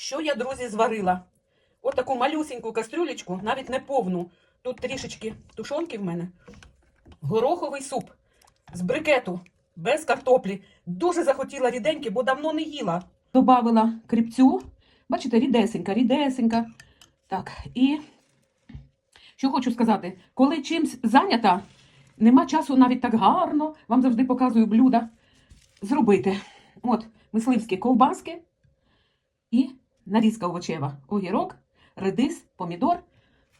Що я, друзі, зварила? От таку малюсеньку кастрюлечку, навіть не повну. Тут трішечки тушонки в мене. Гороховий суп з брикету, без картоплі. Дуже захотіла ріденьки, бо давно не їла. Добавила кріпцю. Бачите, рідесенька, рідесенька. Так, і що хочу сказати, коли чимсь зайнята, нема часу навіть так гарно, вам завжди показую блюда, зробити. От, мисливські ковбаски і нарізка овочева. Огірок, редис, помідор.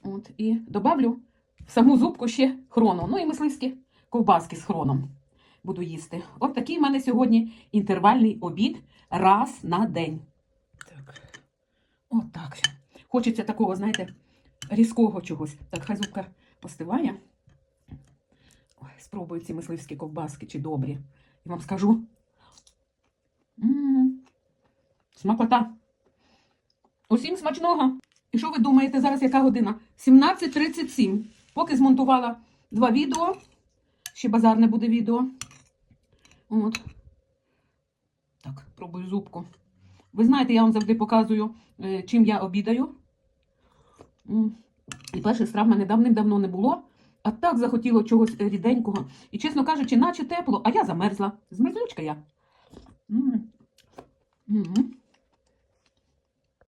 От, і добавлю в саму зубку ще хрону. Ну і мисливські ковбаски з хроном буду їсти. От такий в мене сьогодні інтервальний обід раз на день. Так. От так. Хочеться такого, знаєте, різкого чогось. Так, хай зубка остиває. Ой, спробую ці мисливські ковбаски чи добрі. І вам скажу. М, Смакота. Усім смачного. І що ви думаєте, зараз яка година? 17.37. Поки змонтувала два відео. Ще базарне буде відео. От. Так, пробую зубку. Ви знаєте, я вам завжди показую, е, чим я обідаю. І перших страв мене давним-давно не було. А так захотіло чогось е, ріденького. І, чесно кажучи, наче тепло, а я замерзла. Змерзлючка я. М.